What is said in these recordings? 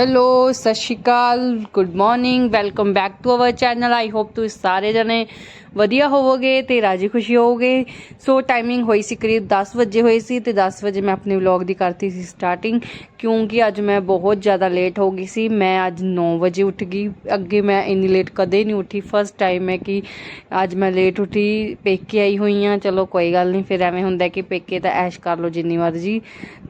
Hello ਸਤਿ ਸ਼੍ਰੀ ਅਕਾਲ good morning welcome back to our channel I hope ਤੁਸੀਂ ਸਾਰੇ ਜਣੇ ਵਧੀਆ ਹੋਵੋਗੇ ਤੇ ਰਾਜੀ ਖੁਸ਼ੀ ਹੋਵੋਗੇ। ਸੋ ਟਾਈਮਿੰਗ ਹੋਈ ਸੀ ਕਰੀਬ 10 ਵਜੇ ਹੋਈ ਸੀ ਤੇ 10 ਵਜੇ ਮੈਂ ਆਪਣੇ ਵਲੌਗ ਦੀ ਕਰਤੀ ਸੀ ਸਟਾਰਟਿੰਗ ਕਿਉਂਕਿ ਅੱਜ ਮੈਂ ਬਹੁਤ ਜ਼ਿਆਦਾ ਲੇਟ ਹੋ ਗਈ ਸੀ। ਮੈਂ ਅੱਜ 9 ਵਜੇ ਉੱਠ ਗਈ। ਅੱਗੇ ਮੈਂ ਇੰਨੀ ਲੇਟ ਕਦੇ ਨਹੀਂ ਉੱਠੀ। ਫਸਟ ਟਾਈਮ ਹੈ ਕਿ ਅੱਜ ਮੈਂ ਲੇਟ ਉੱਠੀ। ਪੇਕੇ ਆਈ ਹੋਈ ਹਾਂ। ਚਲੋ, ਕੋਈ ਗੱਲ ਨਹੀਂ। ਫਿਰ ਐਵੇਂ ਹੁੰਦਾ ਕਿ ਪੇਕੇ ਤਾਂ ਐਸ਼ ਕਰ ਲਓ ਜਿੰਨੀ ਮਰਜ਼ੀ।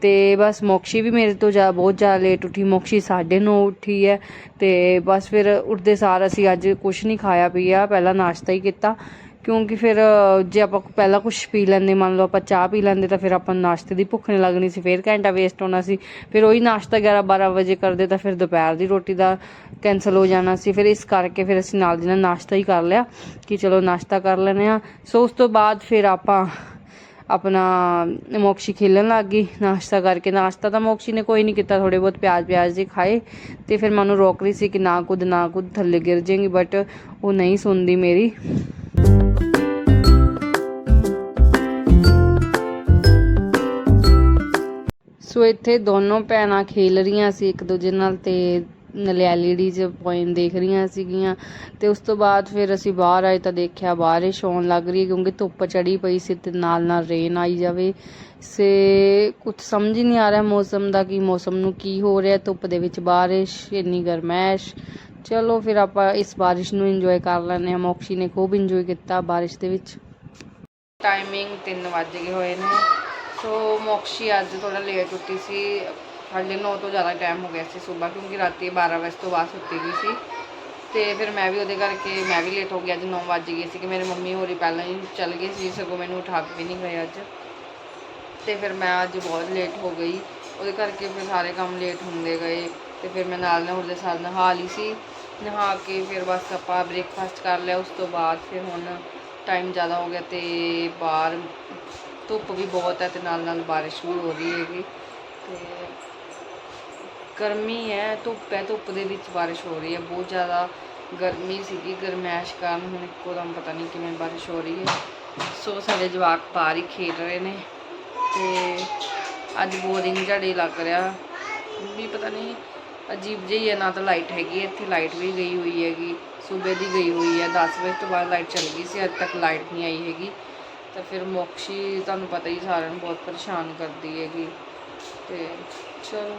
ਤੇ ਬਸ ਮੋਕਸ਼ੀ ਵੀ ਮੇਰੇ ਤੋਂ ਜ਼ਿਆਦਾ ਬਹੁਤ ਜ਼ਿਆਦਾ ਲੇਟ ਉੱਠੀ। ਮੋਕਸ਼ੀ 9:30 ਉੱਠੀ ਹੈ ਤੇ ਬਸ ਫਿਰ ਉੱਠਦੇ ਸਾਰ ਅਸੀਂ ਅੱਜ ਕੁਝ ਨਹੀਂ ਖਾਇਆ ਪੀਆ, ਪਹਿਲਾਂ ਨਾਸ਼ਤਾ ਹੀ ਕੀਤਾ। ਕਿਉਂਕਿ ਫਿਰ ਜੇ ਆਪਾਂ ਪਹਿਲਾਂ ਕੁਝ ਪੀ ਲੈਂਦੇ, ਮੰਨ ਲਓ ਆਪਾਂ ਚਾਹ ਪੀ ਲੈਂਦੇ ਤਾਂ ਫਿਰ ਆਪਾਂ ਨੂੰ ਨਾਸ਼ਤੇ ਦੀ ਭੁੱਖ ਨਹੀਂ ਲੱਗਣੀ ਸੀ, ਫਿਰ ਘੰਟਾ ਵੇਸਟ ਹੋਣਾ ਸੀ। ਫਿਰ ਉਹੀ ਨਾਸ਼ਤਾ 11 12 ਵਜੇ ਕਰਦੇ ਤਾਂ ਫਿਰ ਦੁਪਹਿਰ ਦੀ ਰੋਟੀ ਦਾ ਕੈਨਸਲ ਹੋ ਜਾਣਾ ਸੀ। ਫਿਰ ਇਸ ਕਰਕੇ ਫਿਰ ਅਸੀਂ ਨਾਲ ਦੀ ਨਾਲ ਨਾਸ਼ਤਾ ਹੀ ਕਰ ਲਿਆ ਕਿ ਚਲੋ ਨਾਸ਼ਤਾ ਕਰ ਲੈਂਦੇ ਆ ਸੋ ਉਸ ਤੋਂ ਬਾਅਦ ਫਿਰ ਆਪਾਂ ਆਪਣਾ ਮੋਕਸ਼ੀ ਖੇਲਣ ਲੱਗ ਗਈ, ਨਾਸ਼ਤਾ ਕਰਕੇ। ਨਾਸ਼ਤਾ ਤਾਂ ਮੋਕਸ਼ੀ ਨੇ ਕੋਈ ਨਹੀਂ ਕੀਤਾ ਥੋੜੇ ਬਹੁਤ ਪਿਆਜ਼ ਪਿਆਜ਼ ਜੇ ਖਾਏ ਤੇ ਫਿਰ ਮੈਨੂੰ ਰੋਕ ਰਹੀ ਸੀ ਕਿ ਨਾ ਕੁੱਦ ਨਾ ਕੁੱਦ, ਥੱਲੇ ਗਿਰ ਜਾਏਗੀ ਬਟ ਉਹ ਨਹੀਂ ਸੁਣਦੀ ਮੇਰੀ। ਸੋ ਇੱਥੇ ਦੋਨੋਂ ਭੈਣਾਂ ਖੇਲ ਰਹੀਆਂ ਸੀ ਇੱਕ ਦੂਜੇ ਨਾਲ ਤੇ ਐਲਈਡੀ 'ਚ ਪੋਇਮ ਦੇਖ ਰਹੀਆਂ ਸੀਗੀਆਂ ਤੇ ਉਸ ਤੋਂ ਬਾਅਦ ਫਿਰ ਅਸੀਂ ਬਾਹਰ ਆਏ ਤਾਂ ਦੇਖਿਆ ਬਾਰਿਸ਼ ਹੋਣ ਲੱਗ ਰਹੀ ਹੈ ਕਿਉਂਕਿ ਧੁੱਪ ਚੜੀ ਪਈ ਸੀ ਤੇ ਨਾਲ ਨਾਲ ਰੇਨ ਆਈ ਜਾਵੇ। ਸੇ ਕੁਝ ਸਮਝ ਹੀ ਨਹੀਂ ਆ ਰਿਹਾ ਮੌਸਮ ਦਾ ਕਿ ਮੌਸਮ ਨੂੰ ਕੀ ਹੋ ਰਿਹਾ ਧੁੱਪ ਦੇ ਵਿੱਚ ਬਾਰਿਸ਼, ਇੰਨੀ ਗਰਮੈਸ਼। ਚਲੋ ਫਿਰ ਆਪਾਂ ਇਸ ਬਾਰਿਸ਼ ਨੂੰ ਇੰਜੋਏ ਕਰ ਲੈਂਦੇ ਹਾਂ। ਮੋਕਸ਼ੀ ਨੇ ਖੂਬ ਇੰਜੋਏ ਕੀਤਾ ਬਾਰਿਸ਼ ਦੇ ਵਿੱਚ। ਟਾਈਮਿੰਗ 3 ਵੱਜ ਗਏ ਹੋਏ ਨੇ। ਸੋ ਮੋਕਸ਼ੀ ਅੱਜ ਥੋੜਾ ਲੇਟ ਉੱਠੀ ਸੀ। ਸਾਢੇ ਨੌ ਤੋਂ ਜ਼ਿਆਦਾ ਟਾਈਮ ਹੋ ਗਿਆ ਸੀ ਸਵੇਰ, ਕਿਉਂਕਿ ਰਾਤੀ 12 ਵਜੇ ਤੋਂ ਬਾਅਦ ਸੁੱਤੀ ਗਈ ਸੀ। ਤੇ ਫਿਰ ਮੈਂ ਵੀ ਉਹਦੇ ਕਰਕੇ, ਮੈਂ ਵੀ ਲੇਟ ਹੋ ਗਿਆ ਅੱਜ 9 ਵੱਜ ਗਏ ਸੀ ਕਿ ਮੇਰੇ ਮੰਮੀ ਹੋਰੀ ਪਹਿਲਾਂ ਹੀ ਚੱਲ ਗਏ ਸੀ, ਸਗੋਂ ਮੈਨੂੰ ਉਠਾ ਕੇ ਵੀ ਨਹੀਂ ਗਏ ਅੱਜ। ਤੇ ਫਿਰ ਮੈਂ ਅੱਜ ਬਹੁਤ ਲੇਟ ਹੋ ਗਈ। ਉਹਦੇ ਕਰਕੇ ਫਿਰ ਸਾਰੇ ਕੰਮ ਲੇਟ ਹੁੰਦੇ ਗਏ। ਤੇ ਫਿਰ ਮੈਂ ਨਾਲ ਨਾਲ ਉਹਦੇ ਸਾਲ ਨਹਾ ਲਈ ਸੀ। ਨਹਾ ਕੇ ਫਿਰ ਬਸ ਆਪਾਂ ਬ੍ਰੇਕਫਾਸਟ ਕਰ ਲਿਆ, ਉਸ ਤੋਂ ਬਾਅਦ ਫਿਰ ਹੁਣ ਟਾਈਮ ਜ਼ਿਆਦਾ ਹੋ ਗਿਆ ਤੇ ਬਾਹਰ ਧੁੱਪ ਵੀ ਬਹੁਤ ਹੈ ਤੇ ਨਾਲ ਨਾਲ ਬਾਰਿਸ਼ ਵੀ ਹੋ ਰਹੀ ਹੈਗੀ। ਤੇ ਗਰਮੀ ਹੈ ਧੁੱਪ ਹੈ ਧੁੱਪ ਦੇ ਵਿੱਚ ਬਾਰਿਸ਼ ਹੋ ਰਹੀ ਹੈ। ਬਹੁਤ ਜ਼ਿਆਦਾ ਗਰਮੀ ਸੀਗੀ ਗਰਮੈਸ਼ ਕਾਰਨ ਹੁਣ ਇੱਕੋ ਦਮ ਪਤਾ ਨਹੀਂ ਕਿਵੇਂ ਬਾਰਿਸ਼ ਹੋ ਰਹੀ ਹੈ। ਸੋ ਸਾਡੇ ਜਵਾਕ ਬਾਹਰ ਹੀ ਖੇਡ ਰਹੇ ਨੇ ਤੇ ਅੱਜ ਬੋਰਿੰਗ ਝਾੜੇ ਲੱਗ ਰਿਹਾ। ਵੀ ਪਤਾ ਨਹੀਂ ਅਜੀਬ ਜਿਹੀ ਹੈ ਨਾ ਤਾਂ ਲਾਈਟ ਹੈਗੀ ਹੈ, ਇੱਥੇ ਲਾਈਟ ਵੀ ਗਈ ਹੋਈ ਹੈਗੀ। ਸੂਬੇ ਦੀ ਗਈ ਹੋਈ ਹੈ 10 ਵਜੇ ਤੋਂ ਬਾਅਦ ਲਾਈਟ ਚਲ ਗਈ ਸੀ ਅੱਜ ਤੱਕ ਲਾਈਟ ਨਹੀਂ ਆਈ ਹੈਗੀ। ਤਾਂ ਫਿਰ ਮੋਕਸ਼ੀ ਤੁਹਾਨੂੰ ਪਤਾ ਹੀ ਸਾਰਿਆਂ ਨੂੰ ਬਹੁਤ ਪਰੇਸ਼ਾਨ ਕਰਦੀ ਹੈਗੀ। ਤੇ ਚਲੋ।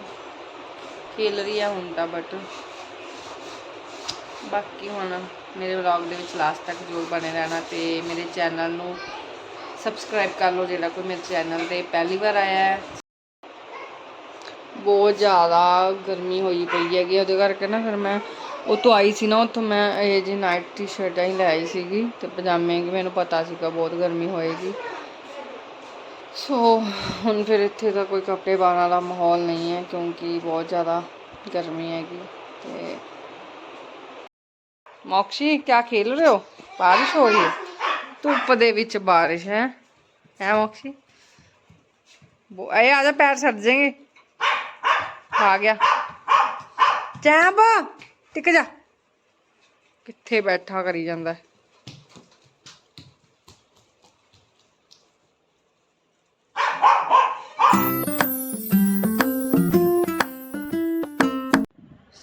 ਖੇਲ ਰਹੀ ਆ ਹੁਣ ਤਾਂ ਬਟ ਬਾਕੀ ਹੁਣ ਮੇਰੇ ਵਲੌਗ ਦੇ ਵਿੱਚ ਲਾਸਟ ਤੱਕ ਜਰੂਰ ਬਣੇ ਰਹਿਣਾ ਤੇ ਮੇਰੇ ਚੈਨਲ ਨੂੰ ਸਬਸਕ੍ਰਾਈਬ ਕਰ ਲਓ, ਜਿਹੜਾ ਕੋਈ ਮੇਰੇ ਚੈਨਲ ਤੇ ਪਹਿਲੀ ਵਾਰ ਆਇਆ ਹੈ। ਬਹੁਤ ਜ਼ਿਆਦਾ ਗਰਮੀ ਹੋਈ ਪਈ ਹੈਗੀ ਉਹਦੇ ਕਰਕੇ ਨਾ ਫਿਰ ਮੈਂ ਉਹ ਤੋਂ ਆਈ ਸੀ ਨਾ, ਉੱਥੋਂ ਮੈਂ ਇਹ ਜੀ ਨਾਈਟ ਟੀ-ਸ਼ਰਟਾਂ ਹੀ ਲੈ ਆਈ ਸੀਗੀ ਤੇ ਪਜਾਮੇ, ਕਿ ਮੈਨੂੰ ਪਤਾ ਸੀਗਾ ਬਹੁਤ ਗਰਮੀ ਹੋਏਗੀ। ਸੋ ਹੁਣ ਫਿਰ ਇੱਥੇ ਦਾ ਕੋਈ ਕੱਪੜੇ ਪਾਉਣ ਵਾਲਾ ਮਾਹੌਲ ਨਹੀਂ ਹੈ ਕਿਉਂਕਿ ਬਹੁਤ ਜ਼ਿਆਦਾ ਗਰਮੀ ਹੈਗੀ ਤੇ ਮੋਕਸ਼ੀ ਕੀ ਖੇਲ ਰਹੇ ਹੋ? ਬਾਰਿਸ਼ ਹੋ ਰਹੀ ਹੈ। ਧੁੱਪ ਦੇ ਵਿੱਚ ਬਾਰਿਸ਼ ਹੈ। ਹੈ ਮੋਕਸ਼ੀ? ਬੋ ਆ ਜਾ, ਪੈਰ ਛੱਡ ਜਾਏਗੇ। ਆ ਗਿਆ। ਚੈਂਪ! ਟਿਕ ਜਾ। ਕਿੱਥੇ ਬੈਠਾ ਕਰੀ ਜਾਂਦਾ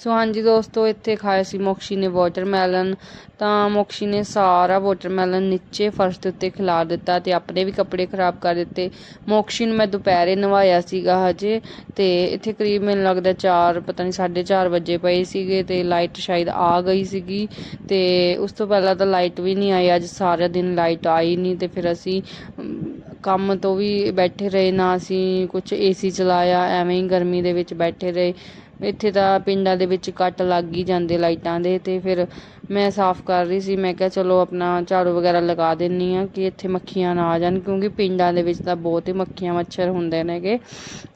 ਸੋ ਹਾਂਜੀ ਦੋਸਤੋ, ਇੱਥੇ ਖਾਇਆ ਸੀ ਮੋਕਸ਼ੀ ਨੇ ਵਾਟਰਮੈਲਨ ਤਾਂ ਮੋਕਸ਼ੀ ਨੇ ਸਾਰਾ ਵਾਟਰਮੈਲਨ ਨੀਚੇ ਫਰਸ਼ ਦੇ ਉੱਤੇ ਖਿਲਾਰ ਦਿੱਤਾ ਤੇ ਆਪਣੇ ਵੀ ਕੱਪੜੇ ਖਰਾਬ ਕਰ ਦਿੱਤੇ। ਮੋਕਸ਼ੀ ਨੂੰ ਮੈਂ ਦੁਪਹਿਰੇ ਨਵਾਇਆ ਸੀਗਾ ਹਜੇ ਤੇ ਇੱਥੇ ਕਰੀਬ ਮੈਨੂੰ ਲੱਗਦਾ 4 ਪਤਾ ਨਹੀਂ 4:30 ਵਜੇ ਪਏ ਸੀਗੇ ਤੇ ਲਾਈਟ ਸ਼ਾਇਦ ਆ ਗਈ ਸੀਗੀ ਤੇ ਉਸ ਤੋਂ ਪਹਿਲਾਂ ਤਾਂ ਲਾਈਟ ਵੀ ਨਹੀਂ ਆਈ, ਅੱਜ ਸਾਰਾ ਦਿਨ ਲਾਈਟ ਆਈ ਨਹੀਂ ਤੇ ਫਿਰ ਅਸੀਂ ਕੰਮ ਤੋਂ ਵੀ ਬੈਠੇ ਰਹੇ, ਨਾ ਅਸੀਂ ਕੁਝ ਏਸੀ ਚਲਾਇਆ, ਐਵੇਂ ਹੀ ਗਰਮੀ ਦੇ ਵਿੱਚ ਬੈਠੇ ਰਹੇ। ਇੱਥੇ ਤਾਂ ਪਿੰਡਾਂ ਦੇ ਵਿੱਚ ਕੱਟ ਲੱਗ ਹੀ ਜਾਂਦੇ ਲਾਈਟਾਂ ਦੇ ਤੇ ਫਿਰ ਮੈਂ ਸਾਫ਼ ਕਰ ਰਹੀ ਸੀ, ਮੈਂ ਕਿਹਾ ਚਲੋ ਆਪਣਾ ਝਾੜੂ ਵਗੈਰਾ ਲਗਾ ਦਿੰਨੀ ਆ ਕਿ ਇੱਥੇ ਮੱਖੀਆਂ ਨਾ ਆ ਜਾਣ, ਕਿਉਂਕਿ ਪਿੰਡਾਂ ਦੇ ਵਿੱਚ ਤਾਂ ਬਹੁਤ ਹੀ ਮੱਖੀਆਂ ਮੱਛਰ ਹੁੰਦੇ ਨੇਗੇ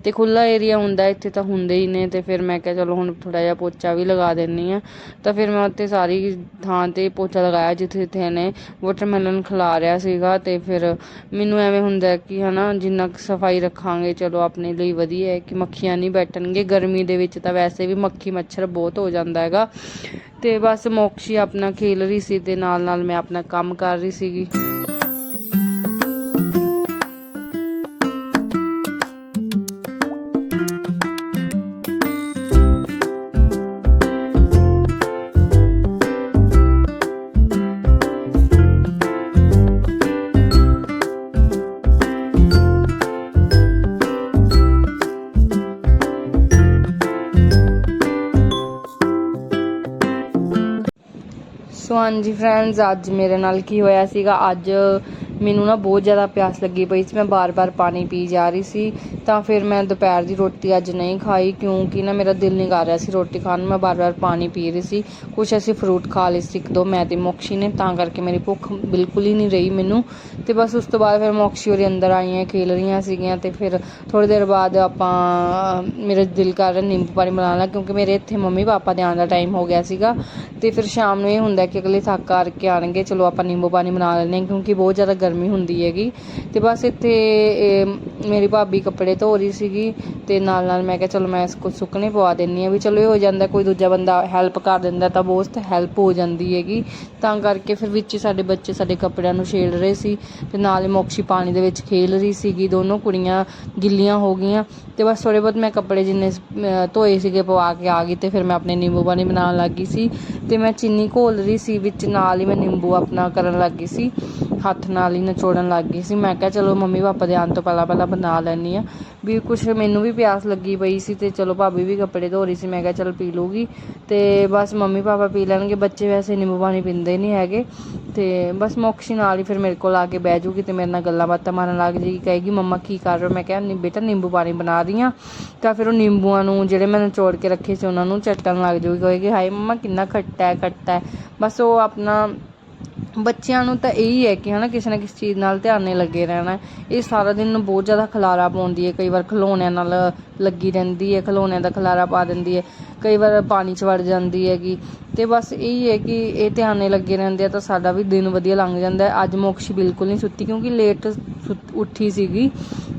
ਤੇ ਖੁੱਲਾ ਏਰੀਆ ਹੁੰਦਾ, ਇੱਥੇ ਤਾਂ ਹੁੰਦੇ ਹੀ ਨੇ ਤੇ ਫਿਰ ਮੈਂ ਕਿਹਾ ਚਲੋ ਹੁਣ ਥੋੜਾ ਜਿਹਾ ਪੋਚਾ ਵੀ ਲਗਾ ਦਿੰਨੀ ਆ। ਤਾਂ ਫਿਰ ਮੈਂ ਉੱਤੇ ਸਾਰੀ ਥਾਂ ਤੇ ਪੋਚਾ ਲਗਾਇਆ ਜਿੱਥੇ ਜਿੱਥੇ ਨੇ ਵਾਟਰਮੈਲਨ ਖਿਲਾ ਰਿਹਾ ਸੀਗਾ ਤੇ ਫਿਰ ਮੈਨੂੰ ਐਵੇਂ ਹੁੰਦਾ ਕਿ ਹਨਾ ਜਿੰਨਾ ਕੁ ਸਫ਼ਾਈ ਰੱਖਾਂਗੇ, ਚਲੋ ਆਪਣੇ ਲਈ ਵਧੀਆ ਹੈ ਕਿ ਮੱਖੀਆਂ ਨਹੀਂ ਬੈਠਣਗੇ। ਗਰਮੀ ਦੇ ਵਿੱਚ ਤਾਂ ਵੈਸੇ ਵੀ ਮੱਖੀ ਮੱਛਰ ਬਹੁਤ ਹੋ ਜਾਂਦਾ ਹੈਗਾ। ਤੇ ਬਸ ਮੋਕਸ਼ੀ ਆਪਣਾ ਖੇਲ ਰਹੀ ਸੀ ਤੇ ਨਾਲ ਨਾਲ ਮੈਂ ਆਪਣਾ ਕੰਮ ਕਰ ਰਹੀ ਸੀਗੀ। ਸੋ ਹਾਂਜੀ ਫਰੈਂਡਸ ਅੱਜ ਮੇਰੇ ਨਾਲ ਕੀ ਹੋਇਆ ਸੀਗਾ? ਅੱਜ ਮੈਨੂੰ ਨਾ ਬਹੁਤ ਜ਼ਿਆਦਾ ਪਿਆਸ ਲੱਗੀ ਪਈ ਸੀ। ਮੈਂ ਬਾਰ-ਬਾਰ ਪਾਣੀ ਪੀ ਜਾ ਰਹੀ ਸੀ। ਤਾਂ ਫਿਰ ਮੈਂ ਦੁਪਹਿਰ ਦੀ ਰੋਟੀ ਅੱਜ ਨਹੀਂ ਖਾਈ ਕਿਉਂਕਿ ਨਾ ਮੇਰਾ ਦਿਲ ਨਹੀਂ ਕਰ ਰਿਹਾ ਸੀ ਰੋਟੀ ਖਾਣ ਨੂੰ। ਮੈਂ ਬਾਰ-ਬਾਰ ਪਾਣੀ ਪੀ ਰਹੀ ਸੀ। ਕੁਛ ਅਸੀਂ ਫਰੂਟ ਖਾ ਲਏ ਸੀ, ਇੱਕ ਦੋ ਮੈਂ ਤੇ ਮੋਕਸ਼ੀ ਨੇ, ਤਾਂ ਕਰਕੇ ਮੇਰੀ ਭੁੱਖ ਬਿਲਕੁਲ ਹੀ ਨਹੀਂ ਰਹੀ ਮੈਨੂੰ। ਤੇ ਬਸ ਉਸ ਤੋਂ ਬਾਅਦ ਫਿਰ ਮੋਕਸ਼ੀ ਹੋਰੀ ਅੰਦਰ ਆਈਆਂ, ਖੇਲ ਰਹੀਆਂ ਸੀਗੀਆਂ ਤੇ ਫਿਰ ਥੋੜੀ ਦੇਰ ਬਾਅਦ ਆਪਾਂ ਮੇਰਾ ਦਿਲ ਕਰ ਰਿਹਾ ਨਿੰਬੂ ਪਾਣੀ ਬਣਾ ਲਾ ਕਿਉਂਕਿ ਮੇਰੇ ਇੱਥੇ ਮੰਮੀ ਪਾਪਾ ਦੇ ਆਉਣ ਦਾ ਟਾਈਮ ਹੋ ਗਿਆ ਸੀਗਾ। ਤੇ ਫਿਰ ਸ਼ਾਮ ਨੂੰ ਇਹ ਹੁੰਦਾ ਕਿ ਅਗਲੇ ਥੱਕ ਕਰਕੇ ਆਣਗੇ ਚਲੋ ਆਪਾਂ ਨਿੰਬੂ ਪਾਣੀ ਬਣਾ ਲੈਂਦੇ ਹਾਂ ਕਿਉਂਕਿ ਬਹੁਤ ਜ਼ਿਆਦਾ ਗਰਮੀ ਹੁੰਦੀ ਹੈਗੀ। ਤੇ ਬਸ ਇੱਥੇ ਮੇਰੀ ਭਾਬੀ ਕੱਪੜੇ ਧੋ ਰਹੀ ਸੀਗੀ ਤੇ ਨਾਲ ਨਾਲ ਮੈਂ ਕਿਹਾ ਚਲੋ ਮੈਂ ਇਸ ਕੋ ਸੁੱਕਣੇ ਪਵਾ ਦਿੰਨੀ ਆ ਵੀ ਚਲੋ ਇਹ ਹੋ ਜਾਂਦਾ ਕੋਈ ਦੂਜਾ ਬੰਦਾ ਹੈਲਪ ਕਰ ਦਿੰਦਾ ਤਾਂ ਬਹੁਤ ਹੈਲਪ ਹੋ ਜਾਂਦੀ ਹੈਗੀ। ਤਾਂ ਕਰਕੇ ਫਿਰ ਵਿੱਚ ਹੀ ਸਾਡੇ ਬੱਚੇ ਸਾਡੇ ਕੱਪੜਿਆਂ ਨੂੰ ਛੇੜ ਰਹੇ ਸੀ ਤੇ ਨਾਲ ਹੀ ਮੋਕਸ਼ੀ ਪਾਣੀ ਦੇ ਵਿੱਚ ਖੇਲ ਰਹੀ ਸੀਗੀ। ਦੋਨੋਂ ਕੁੜੀਆਂ ਗਿੱਲੀਆਂ ਹੋ ਗਈਆਂ ਤੇ ਬਸ ਥੋੜੇ ਬਹੁਤ ਮੈਂ ਕੱਪੜੇ ਜਿੰਨੇ ਧੋਏ ਸੀਗੇ ਪਵਾ ਕੇ ਆ ਗਈ ਤੇ ਫਿਰ ਮੈਂ ਆਪਣੇ ਨਿੰਬੂ ਪਾਣੀ ਬਣਾਉਣ ਲੱਗ ਗਈ ਸੀ ਤੇ ਮੈਂ ਚੀਨੀ ਘੋਲ ਰਹੀ ਸੀ ਵਿੱਚ ਨਾਲ ਹੀ ਮੈਂ ਨਿੰਬੂ ਆਪਣਾ ਕਰਨ ਲੱਗ ਗਈ ਸੀ। ਹੱਥ ਨਾਲ ਹੀ ਨਚੋੜਨ ਲੱਗ ਗਈ ਸੀ। ਮੈਂ ਕਿਹਾ, ਚਲੋ ਮੰਮੀ ਪਾਪਾ ਦੇ ਆਉਣ ਤੋਂ ਪਹਿਲਾਂ ਪਹਿਲਾਂ ਬਣਾ ਲੈਣੀ ਆ ਵੀ ਕੁਛ ਮੈਨੂੰ ਵੀ ਪਿਆਸ ਲੱਗੀ ਪਈ ਸੀ ਤੇ ਚਲੋ ਭਾਬੀ ਵੀ ਕੱਪੜੇ ਧੋ ਰਹੀ ਸੀ। ਮੈਂ ਕਿਹਾ, ਚਲ ਪੀ ਲੂਗੀ ਤੇ ਬਸ ਮੰਮੀ ਪਾਪਾ ਪੀ ਲੈਣਗੇ। ਬੱਚੇ ਵੈਸੇ ਨਿੰਬੂ ਪਾਣੀ ਪੀਂਦੇ ਨਹੀਂ ਹੈਗੇ। ਤੇ ਬਸ ਮੋਕਸ਼ੀ ਨਾਲ ਹੀ ਫਿਰ ਮੇਰੇ ਕੋਲ ਆ ਕੇ ਬਹਿ ਜੂਗੀ ਤੇ ਮੇਰੇ ਨਾਲ ਗੱਲਾਂ ਬਾਤਾਂ ਮਾਰਨ ਲੱਗ ਜੇਗੀ। ਕਹੇਗੀ, ਮੰਮਾ, ਕੀ ਕਰ ਰਹੇ ਹੋ? ਮੈਂ ਕਿਹਾ "ਨਹੀਂ ਬੇਟਾ, ਨਿੰਬੂ ਪਾਣੀ ਬਣਾ ਰਹੀ ਹਾਂ। ਤਾਂ ਫਿਰ ਉਹ ਨਿੰਬੂਆਂ ਨੂੰ ਜਿਹੜੇ ਮੈਂ ਨਚੋੜ ਕੇ ਰੱਖੇ ਸੀ, ਉਹਨਾਂ ਨੂੰ ਚੱਟਣ ਲੱਗ ਜੂਗੀ। ਕਹੇਗੀ, ਹਾਏ ਮੰਮਾ, ਕਿੰਨਾ ਖੱਟਾ ਹੈ ਖੱਟਾ ਹੈ। ਬਸ ਉਹ ਆਪਣਾ ਬੱਚਿਆਂ ਨੂੰ ਤਾਂ ਇਹੀ ਹੈ ਕਿ ਹਨਾ ਕਿਸੇ ਨਾ ਕਿਸੇ ਚੀਜ਼ ਨਾਲ ਧਿਆਨ ਨਹੀਂ ਲੱਗੇ ਰਹਿਣਾ। ਇਹ ਸਾਰਾ ਦਿਨ ਬਹੁਤ ਜ਼ਿਆਦਾ ਖਲਾਰਾ ਪਾਉਂਦੀ ਹੈ। ਕਈ ਵਾਰ ਖਿਲੌਣਿਆਂ ਨਾਲ ਲੱਗੀ ਰਹਿੰਦੀ ਹੈ, ਖਿਲੌਣਿਆਂ ਦਾ ਖਲਾਰਾ ਪਾ ਦਿੰਦੀ ਹੈ। ਕਈ ਵਾਰ ਪਾਣੀ 'ਚ ਵੜ ਜਾਂਦੀ ਹੈਗੀ। ਤੇ ਬਸ ਇਹੀ ਹੈ ਕਿ ਇਹ ਧਿਆਨ ਨਹੀਂ ਲੱਗੇ ਰਹਿੰਦੇ ਆ ਤਾਂ ਸਾਡਾ ਵੀ ਦਿਨ ਵਧੀਆ ਲੰਘ ਜਾਂਦਾ ਹੈ। ਅੱਜ ਮੋਕਸ਼ੀ ਬਿਲਕੁਲ ਨਹੀਂ ਸੁੱਤੀ ਕਿਉਂਕਿ ਲੇਟ ਸੁੱਤ- ਉੱਠੀ ਸੀਗੀ।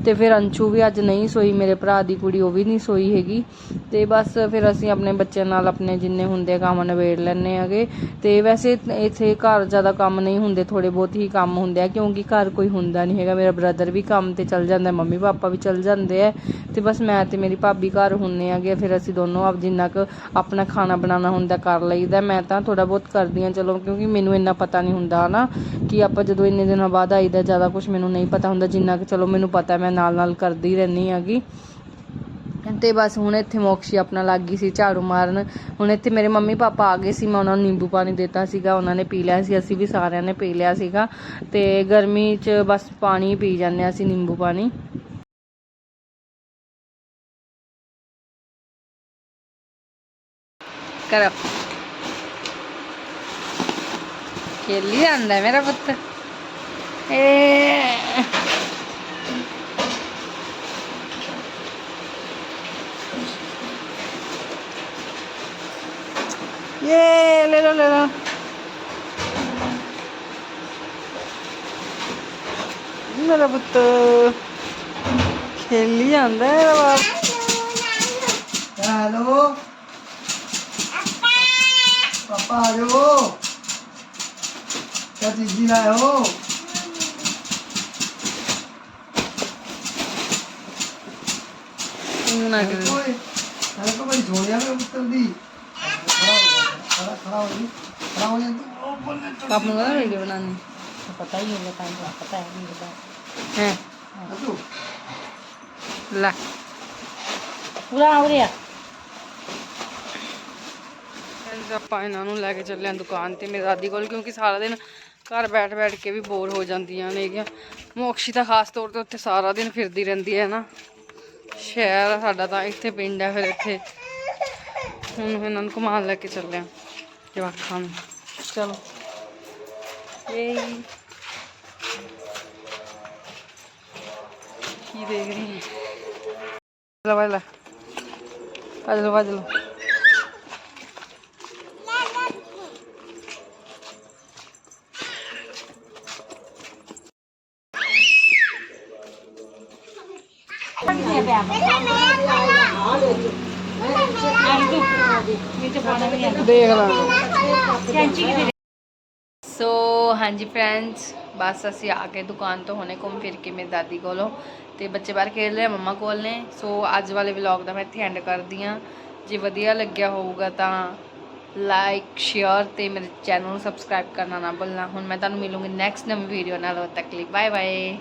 ਤੇ ਫਿਰ ਅੰਸ਼ੂ ਵੀ ਅੱਜ ਨਹੀਂ ਸੋਈ, ਮੇਰੇ ਭਰਾ ਦੀ ਕੁੜੀ ਉਹ ਵੀ ਨਹੀਂ ਸੋਈ ਹੈਗੀ। ਤੇ ਬਸ ਫਿਰ ਅਸੀਂ ਆਪਣੇ ਬੱਚਿਆਂ ਨਾਲ ਆਪਣੇ ਜਿੰਨੇ ਹੁੰਦੇ ਆ ਕੰਮ ਨਿਬੇੜ ਲੈਂਦੇ ਹੈਗੇ। ਤੇ ਵੈਸੇ ਇੱਥੇ ਘਰ ਜ਼ਿਆਦਾ ਕੰਮ ਨਹੀਂ ਹੁੰਦੇ ਥੋੜੇ ਬਹੁਤ ਹੀ ਕੰਮ ਹੁੰਦੇ ਆ, ਕਿਉਂਕਿ ਘਰ ਕੋਈ ਹੁੰਦਾ ਨਹੀਂ ਹੈਗਾ, ਮੇਰਾ ਬ੍ਰਦਰ ਵੀ ਕੰਮ ਤੇ ਚਲ ਜਾਂਦਾ, ਮੰਮੀ ਪਾਪਾ ਵੀ ਚਲ ਜਾਂਦੇ ਆ, ਤੇ ਬਸ ਮੈਂ ਤੇ ਮੇਰੀ ਭਾਬੀ ਘਰ ਹੁੰਨੇ ਆਗੇ ਫਿਰ ਅਸੀਂ ਦੋਨੋਂ ਆਪ ਜਿੰਨਾ ਕੁ ਆਪਣਾ ਖਾਣਾ ਬਣਾਉਣਾ ਹੁੰਦਾ ਕਰ ਲਈਦਾ, ਮੈਂ ਤਾਂ ਥੋੜਾ ਬਹੁਤ ਕਰਦੀ ਹਾਂ, ਚਲੋ, ਕਿਉਂਕਿ ਮੈਨੂੰ ਇੰਨਾ ਪਤਾ ਨਹੀਂ ਹੁੰਦਾ ਹਨਾ, ਕਿ ਆਪਾਂ ਜਦੋਂ ਇੰਨੇ ਦਿਨਾਂ ਬਾਅਦ ਆਈਦਾ, ਜ਼ਿਆਦਾ ਕੁਝ ਮੈਨੂੰ ਨਹੀਂ ਪਤਾ ਹੁੰਦਾ, ਜਿੰਨਾ ਕਿ ਚਲੋ ਮੈਨੂੰ ਪਤਾ, ਮੈਂ ਨਾਲ ਨਾਲ ਕਰਦੀ ਰਹਿੰਦੀ ਹੈਗੀ। ਤੇ ਬਸ ਹੁਣ ਇੱਥੇ ਮੋਕਸ਼ੀ ਆਪਣਾ ਲੱਗ ਗਈ ਸੀ ਝਾੜੂ ਮਾਰਨ। ਹੁਣ ਇੱਥੇ ਮੇਰੇ ਮੰਮੀ ਪਾਪਾ ਆ ਗਏ ਸੀ, ਮੈਂ ਉਹਨਾਂ ਨੂੰ ਨਿੰਬੂ ਪਾਣੀ ਦਿੱਤਾ ਸੀਗਾ, ਉਹਨਾਂ ਨੇ ਪੀ ਲਿਆ ਸੀ, ਅਸੀਂ ਵੀ ਸਾਰਿਆਂ ਨੇ ਪੀ ਲਿਆ ਸੀਗਾ। ਤੇ ਗਰਮੀ 'ਚ ਬਸ ਪਾਣੀ ਪੀ ਜਾਂਦੇ ਹਾਂ ਅਸੀਂ, ਨਿੰਬੂ ਪਾਣੀ। ਕਰੋ। ਖੇਲੀ ਜਾਂਦਾ ਮੇਰਾ ਪੁੱਤ। ਏ ये ले लो ले लो मेरा पुत्त खेली ਜਾਂਦਾ ਹੈ ਮੇਰਾ ਬਾਪ हेलो पापा आ जाओ क्या चीज लाए हो ਤੂੰ ਨਾ ਕਰ ओए अरे को भाई झोलिया में खड़ा खड़ा हो जी खड़ा हो जा तू ओ बोलने तो ਪਾਪ ਨੂੰ ਕਹਦਾ ਵੀਡੀਓ ਬਣਾਉਣੀ पता ही होगा टाइम का पता है नहीं पता ਹੈ तू ਲੈ पूरा हो रहा ਫਰੈਂਡਸ ਆਪਾਂ ਇਹਨਾਂ ਨੂੰ ਲੈ ਕੇ ਚੱਲੇ ਆਂ ਦੁਕਾਨ ਤੇ ਮੇਰੀ ਦਾਦੀ ਕੋਲ ਕਿਉਂਕਿ ਸਾਰਾ ਦਿਨ ਘਰ ਬੈਠ ਬੈਠ ਕੇ ਵੀ ਬੋਰ ਹੋ ਜਾਂਦੀਆਂ ਨੇਗੀਆਂ ਮੋਕਸ਼ੀ ਤਾਂ ਖਾਸ ਤੌਰ ਤੇ ਉੱਥੇ ਸਾਰਾ ਦਿਨ ਫਿਰਦੀ ਰਹਿੰਦੀ ਹੈ ਨਾ ਸ਼ਹਿਰ ਆ ਸਾਡਾ ਤਾਂ ਇੱਥੇ ਪਿੰਡ ਹੈ ਫਿਰ ਇੱਥੇ ਹੁਣ ਇਹਨਾਂ ਨੂੰ ਘੁਮਾਉਣ ਲੈ ਕੇ ਚੱਲੇ ਆਂ ਜਵਾਕਾਂ ਨੂੰ ਚਲੋ ਏ ਕੀ ਦੇਖ ਰਹੀ ਹੈ ਲੈ ਲੈ ਭੱਜ ਲਓ ਭੱਜ ਲਓ ਦੇਖ ਲਾਂਗੇ ਸੋ ਹਾਂਜੀ ਫਰੈਂਡਸ ਬਸ ਅਸੀਂ ਆ ਕੇ ਦੁਕਾਨ ਤੋਂ ਹੁਣੇ ਘੁੰਮ ਫਿਰ ਕੇ ਮੇਰੀ ਦਾਦੀ ਕੋਲੋਂ ਤੇ ਬੱਚੇ ਬਾਹਰ ਖੇਡ ਰਹੇ ਮੰਮਾ ਕੋਲ ਨੇ। ਸੋ ਅੱਜ ਵਾਲੇ ਵਲੌਗ ਦਾ ਮੈਂ ਇੱਥੇ ਐਂਡ ਕਰਦੀ ਆ ਜੇ ਵਧੀਆ ਲੱਗਿਆ ਹੋਊਗਾ ਤਾਂ ਲਾਈਕ ਸ਼ੇਅਰ ਤੇ ਮੇਰੇ ਚੈਨਲ ਨੂੰ ਸਬਸਕ੍ਰਾਈਬ ਕਰਨਾ ਨਾ ਭੁੱਲਣਾ। ਹੁਣ ਮੈਂ ਤੁਹਾਨੂੰ ਮਿਲੂੰਗੀ ਨੈਕਸਟ ਨਵੀਂ ਵੀਡੀਓ ਨਾਲ ਤੱਕ ਲਈ ਬਾਏ ਬਾਏ